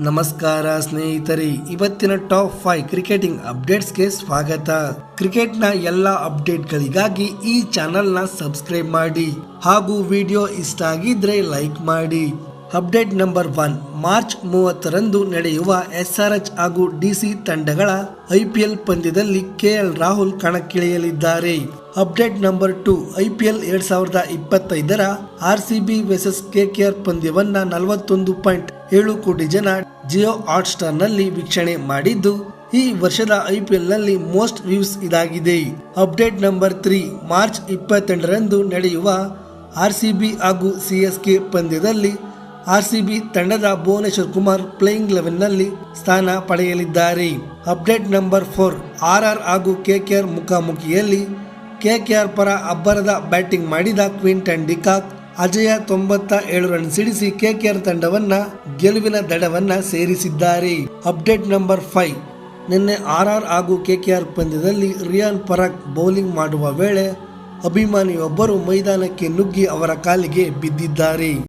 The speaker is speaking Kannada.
ನಮಸ್ಕಾರ ಸ್ನೇಹಿತರೆ, ಇವತ್ತಿನ ಟಾಪ್ ಫೈವ್ ಕ್ರಿಕೆಟಿಂಗ್ ಅಪ್ಡೇಟ್ಸ್ಗೆ ಸ್ವಾಗತ. ಕ್ರಿಕೆಟ್ನ ಎಲ್ಲ ಅಪ್ಡೇಟ್ಗಳಿಗಾಗಿ ಈ ಚಾನೆಲ್ನ ಸಬ್ಸ್ಕ್ರೈಬ್ ಮಾಡಿ. ಹಾಗೂ ವಿಡಿಯೋ ಇಷ್ಟ ಆಗಿದ್ರೆ ಲೈಕ್ ಮಾಡಿ. ಅಪ್ಡೇಟ್ ನಂಬರ್ ಒನ್ ಮಾರ್ಚ್ ಮೂವತ್ತರಂದು ನಡೆಯುವ ಎಸ್ಆರ್ಎಚ್ ಹಾಗೂ ಡಿಸಿ ತಂಡಗಳ ಐಪಿಎಲ್ ಪಂದ್ಯದಲ್ಲಿ ಕೆಎಲ್ ರಾಹುಲ್ ಕಣಕ್ಕಿಳಿಯಲಿದ್ದಾರೆ. ಅಪ್ಡೇಟ್ ನಂಬರ್ ಟು ಐಪಿಎಲ್ ಎರಡ್ ಸಾವಿರದ ಇಪ್ಪತ್ತೈದರ R C B K R ಪಂದ್ಯವನ್ನ ನಲವತ್ತೊಂದು ಪಾಯಿಂಟ್ ಏಳು ಕೋಟಿ ಜನ ಜಿಯೋ ಹಾಟ್ ಸ್ಟಾರ್ನಲ್ಲಿ ವೀಕ್ಷಣೆ ಮಾಡಿದ್ದು, ಈ ವರ್ಷದ ಐಪಿಎಲ್ನಲ್ಲಿ ಮೋಸ್ಟ್ ವ್ಯೂಸ್ ಇದಾಗಿದೆ. ಅಪ್ಡೇಟ್ ನಂಬರ್ ತ್ರೀ, ಮಾರ್ಚ್ ಇಪ್ಪತ್ತೆಂಟರಂದು ನಡೆಯುವ ಆರ್ ಸಿ ಬಿ ಹಾಗೂ ಸಿ ಎಸ್ ಕೆ ಪಂದ್ಯದಲ್ಲಿ ಆರ್ ಸಿ ಬಿ ತಂಡದ ಭುವನೇಶ್ವರ್ ಕುಮಾರ್ ಪ್ಲೇಯಿಂಗ್ ಲೆವೆನ್ನಲ್ಲಿ ಸ್ಥಾನ ಪಡೆಯಲಿದ್ದಾರೆ. Update number four, R R ಹಾಗೂ ಕೆ ಕೆ ಆರ್ ಮುಖಾಮುಖಿಯಲ್ಲಿ ಕೆ ಕೆ ಆರ್ ಪರ ಅಬ್ಬರದ ಬ್ಯಾಟಿಂಗ್ ಮಾಡಿದ ಕ್ವಿಂಟನ್ ಡಿಕಾಕ್ ಅಜಯ ತೊಂಬತ್ತ ಏಳು ರನ್ ಸಿಡಿಸಿ ಕೆಕೆಆರ್ ತಂಡವನ್ನ ಗೆಲುವಿನ ದಡವನ್ನ ಸೇರಿಸಿದ್ದಾರೆ. Update number five. ನಿನ್ನೆ ಆರ್ ಆರ್ ಹಾಗೂ ಕೆಕೆಆರ್ ಪಂದ್ಯದಲ್ಲಿ ರಿಯಾನ್ ಪರಾಕ್ ಬೌಲಿಂಗ್ ಮಾಡುವ ವೇಳೆ ಅಭಿಮಾನಿಯೊಬ್ಬರು ಮೈದಾನಕ್ಕೆ ನುಗ್ಗಿ ಅವರ ಕಾಲಿಗೆ ಬಿದ್ದಿದ್ದಾರೆ.